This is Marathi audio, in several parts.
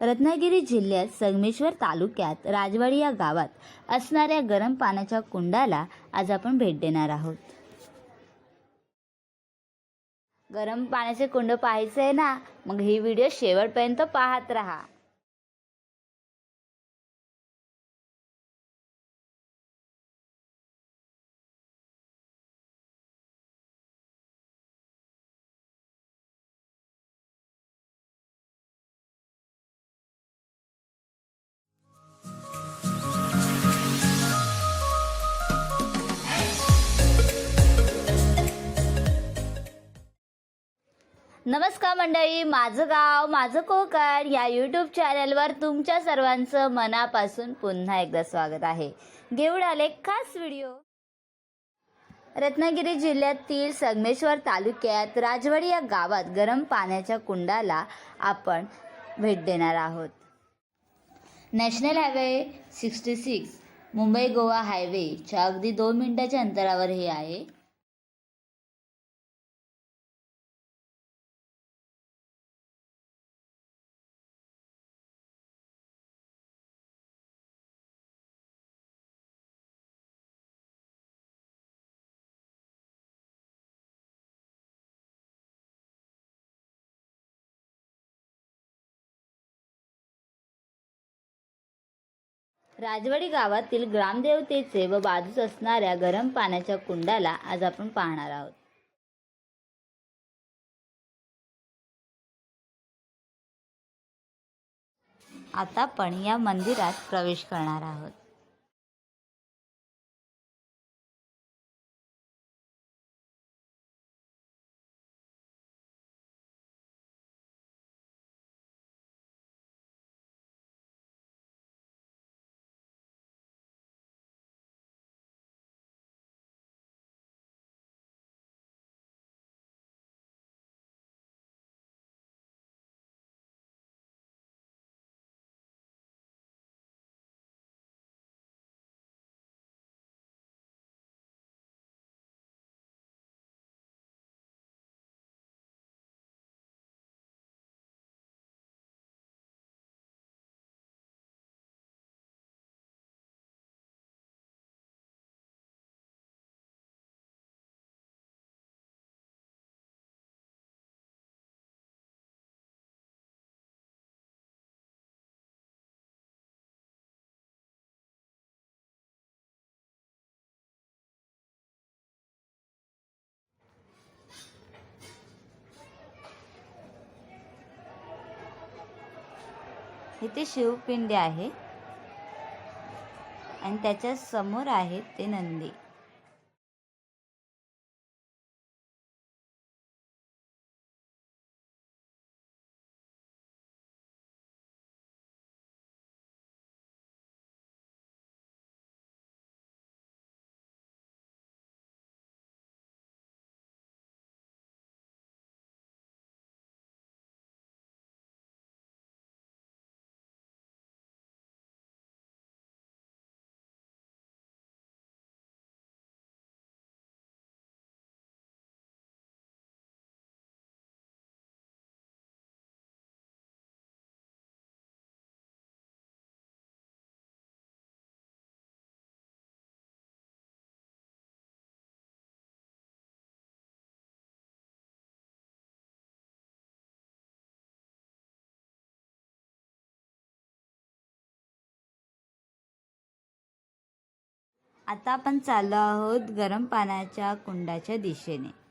रत्नागिरी जिल्ह्यात संगमेश्वर तालुक्यात राजवाडी या गावात असणाऱ्या गरम पाण्याच्या कुंडाला आज आपण भेट देणार आहोत. गरम पाण्याचे कुंड पाहायचं आहे ना? मग ही व्हिडिओ शेवटपर्यंत पाहत राहा. नमस्कार मंडळी माझं गाव माझं कोकण या यूट्यूब चॅनलवर तुमच्या सर्वांचं मनापासून पुन्हा एकदा स्वागत आहे. घेऊन आले खास व्हिडिओ रत्नागिरी जिल्ह्यातील संगमेश्वर तालुक्यात राजवाडी या गावात गरम पाण्याच्या कुंडाला आपण भेट देणार आहोत. National highway sixty six Mumbai Goa हायवेच्या अगदी दोन मिनिटाच्या अंतरावर हे आहे. राजवाडी गावातील ग्रामदेवतेचे व बाजूस असणाऱ्या गरम पाण्याच्या कुंडाला आज आपण पाहणार आहोत. आता आपण या मंदिरात प्रवेश करणार आहोत. इथे शिवपिंडी आहे. आणि त्याच्यासमोर आहे ते नंदी. आता आपण चाललो आहोत गरम पाण्याच्या कुंडाच्या दिशेने.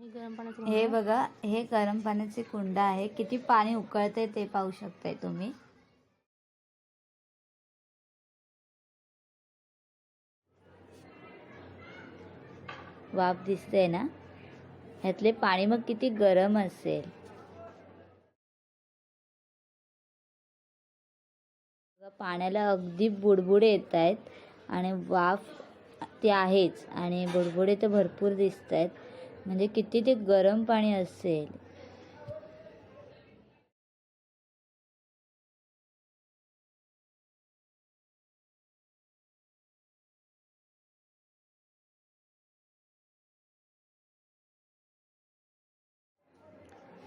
हे हे. बघा हे गरम पाण्याचे कुंड आहे. किती पाणी उकळते ते पाहू शकताय तुम्ही. वाफ दिसते ना? ह्यातले पाणी मग किती गरम असेल. पाण्याला अगदी बुडबुडे येत आहेत आणि वाफ ते आहेच आणि बुडबुडे तर भरपूर दिसत आहेत म्हणजे किती ते गरम पाणी असेल.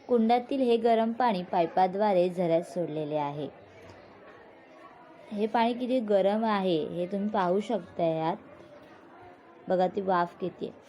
कुंडातील हे गरम पाणी पाईपाद्वारे झऱ्यात सोडलेले आहे. हे पाणी किती गरम आहे हे तुम्ही पाहू शकता यात बघा ती वाफ किती आहे.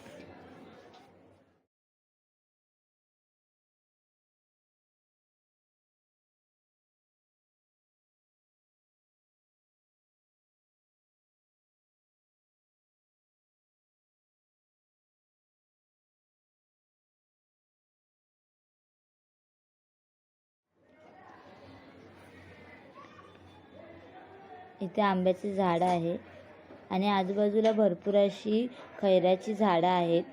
इथे आंब्याचे झाडं आहे आणि आजूबाजूला भरपूर अशी खैराची झाडं आहेत.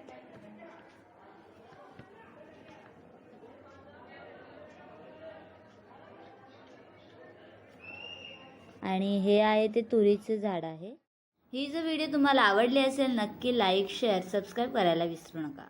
आणि हे आहे ते तुरीचे झाड आहे. ही जर व्हिडिओ तुम्हाला आवडली असेल नक्की लाईक शेअर सबस्क्राईब करायला विसरू नका.